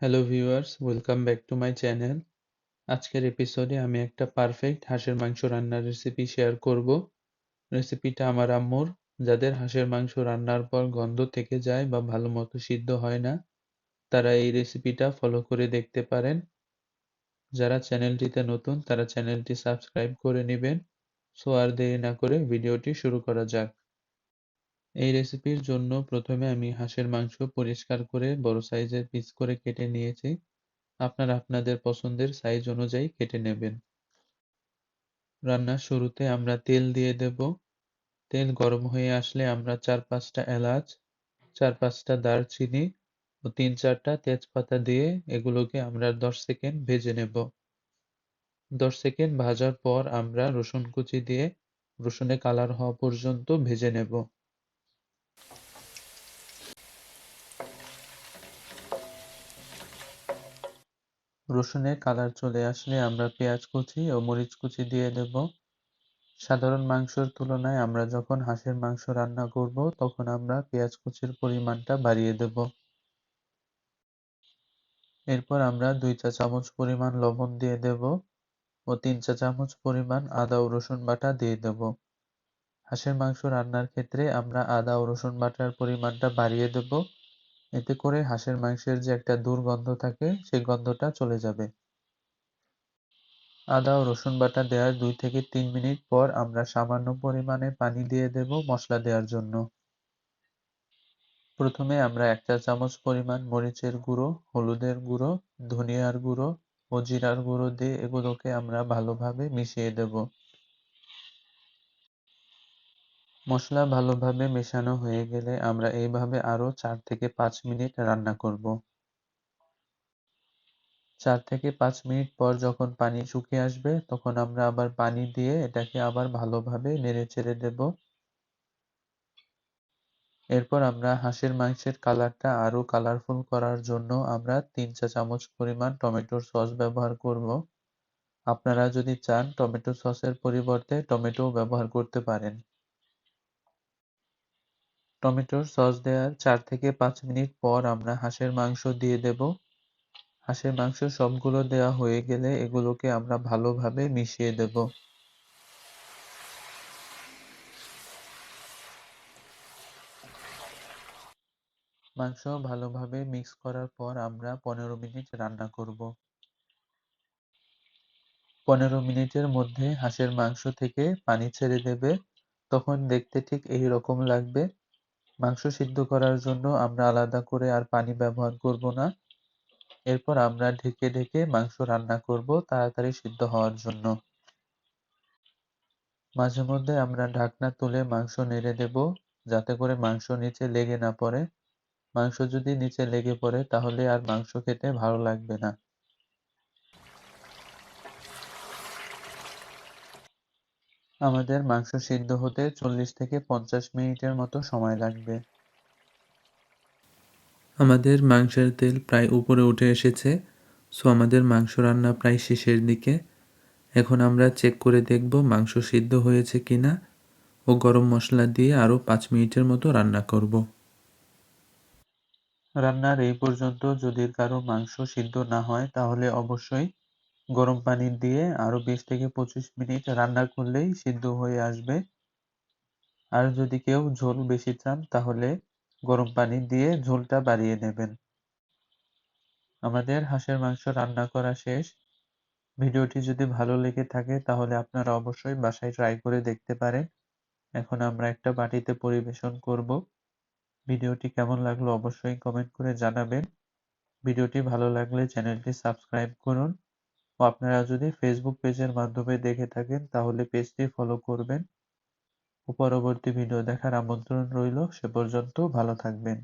Hello viewers welcome back to my channel আজকের এপিসোডে আমি একটা পারফেক্ট হাঁসের মাংস রান্নার রেসিপি শেয়ার করব। রেসিপিটা আমার আম্মুর। যাদের হাঁসের মাংস রান্নার পর গন্ধ থেকে যায় বা ভালো মতো সিদ্ধ হয় না, তারা এই রেসিপিটা ফলো করে দেখতে পারেন। যারা চ্যানেলটিতে নতুন, তারা চ্যানেলটি সাবস্ক্রাইব করে নেবেন। সো আর দেরি না করে ভিডিওটি শুরু করা যাক। এই রেসিপির জন্য প্রথমে আমি হাঁসের মাংস পরিষ্কার করে বড় সাইজের পিস করে কেটে নিয়েছি। আপনারা আপনাদের পছন্দের সাইজ অনুযায়ী কেটে নেবেন। রান্নার শুরুতে আমরা তেল দিয়ে দেব। তেল গরম হয়ে আসলে আমরা চার পাঁচটা এলাচ চার পাঁচটা দারচিনি ও তিন চারটা তেজপাতা দিয়ে এগুলোকে আমরা দশ সেকেন্ড ভেজে নেব। দশ সেকেন্ড ভাজার পর আমরা রসুন কুচি দিয়ে, রসুনে কালার হওয়া পর্যন্ত ভেজে নেব। রসুনের কালার চলে আসলে আমরা পেঁয়াজ কুচি ও মরিচ কুচি দিয়ে দেব। সাধারণ মাংসের তুলনায় আমরা যখন হাঁসের মাংস রান্না করব, তখন আমরা পেঁয়াজ কুচির পরিমাণটা বাড়িয়ে দেব। এরপর আমরা দুই চা চামচ পরিমাণ লবণ দিয়ে দেব ও তিন চা চামচ পরিমাণ আদা ও রসুন বাটা দিয়ে দেব। হাঁসের মাংস রান্নার ক্ষেত্রে আমরা আদা ও রসুন বাটার পরিমাণটা বাড়িয়ে দেব। এতে করে হাঁসের, মাংসের যে একটা দুর্গন্ধ থাকে, সেই গন্ধটা চলে যাবে। আদা ও রসুন বাটা দেওয়ার দুই থেকে তিন মিনিট পর আমরা সামান্য পরিমাণে পানি দিয়ে দেব মশলা দেওয়ার জন্য। প্রথমে আমরা এক চা চামচ পরিমাণ মরিচের গুঁড়ো, হলুদের গুঁড়ো, ধনিয়ার গুঁড়ো ও জিরার গুঁড়ো দিয়ে এগুলোকে আমরা ভালোভাবে মিশিয়ে দেব। মশলা ভালোভাবে মেশানো হয়ে গেলে আমরা এইভাবে আরও চার থেকে পাঁচ মিনিট রান্না করব। চার থেকে পাঁচ মিনিট পর যখন পানি শুকিয়ে আসবে, তখন আমরা আবার পানি দিয়ে এটাকে আবার ভালোভাবে নেড়ে চেড়ে দেব। এরপর আমরা হাঁসের মাংসের কালারটা আরও কালারফুল করার জন্য আমরা তিন চা চামচ পরিমাণ টমেটোর সস ব্যবহার করব। আপনারা যদি চান টমেটো সসের পরিবর্তে টমেটো ব্যবহার করতে পারেন। টমেটোর সস দেওয়ার চার থেকে পাঁচ মিনিট পর আমরা হাঁসের মাংস দিয়ে দেব। হাঁসের মাংস সবগুলো দেওয়া হয়ে গেলে এগুলোকে আমরা ভালোভাবে মিশিয়ে দেব। মাংস ভালোভাবে মিক্স করার পর আমরা পনেরো মিনিট রান্না করব। পনেরো মিনিটের মধ্যে হাঁসের মাংস থেকে পানি ছেড়ে দেবে। তখন দেখতে ঠিক এই রকম লাগবে। মাংস সিদ্ধ করার জন্য আমরা আলাদা করে আর পানি ব্যবহার করব না। এরপর আমরা ঢেকে ঢেকে মাংস রান্না করব তাড়াতাড়ি সিদ্ধ হওয়ার জন্য। মাঝে মধ্যে আমরা ঢাকনা তুলে মাংস নেড়ে দেব যাতে করে মাংস নিচে লেগে না পড়ে। মাংস যদি নিচে লেগে পড়ে তাহলে আর মাংস খেতে ভালো লাগবে না। আমাদের মাংস সিদ্ধ হতে চল্লিশ থেকে পঞ্চাশ মিনিটের মতো সময় লাগবে। আমাদের মাংসের তেল প্রায় উপরে উঠে এসেছে সো আমাদের মাংস রান্না প্রায় শেষের দিকে। এখন আমরা চেক করে দেখব মাংস সিদ্ধ হয়েছে কিনা ও গরম মশলা দিয়ে আরও পাঁচ মিনিটের মতো রান্না করব। রান্নার এই পর্যন্ত যদি কারও মাংস সিদ্ধ না হয় তাহলে অবশ্যই গরম পানি দিয়ে আরও বিশ থেকে পঁচিশ মিনিট রান্না করলেই সিদ্ধ হয়ে আসবে। আর যদি কেউ ঝোল বেশি চান, তাহলে গরম পানি দিয়ে ঝোলটা বাড়িয়ে নেবেন। আমাদের হাঁসের মাংস রান্না করা শেষ। ভিডিওটি যদি ভালো লেগে থাকে, তাহলে আপনারা অবশ্যই বাসায় ট্রাই করে দেখতে পারেন। এখন আমরা একটা বাটিতে পরিবেশন করব। ভিডিওটি কেমন লাগল অবশ্যই কমেন্ট করে জানাবেন। ভিডিওটি ভালো লাগলে চ্যানেলটি সাবস্ক্রাইব করুন। আপনারা যদি ফেসবুক পেজের মাধ্যমে দেখে থাকেন, তাহলে পেজটি ফলো করবেন। পরবর্তী ভিডিও দেখার আমন্ত্রণ রইল। সে পর্যন্ত ভালো থাকবেন।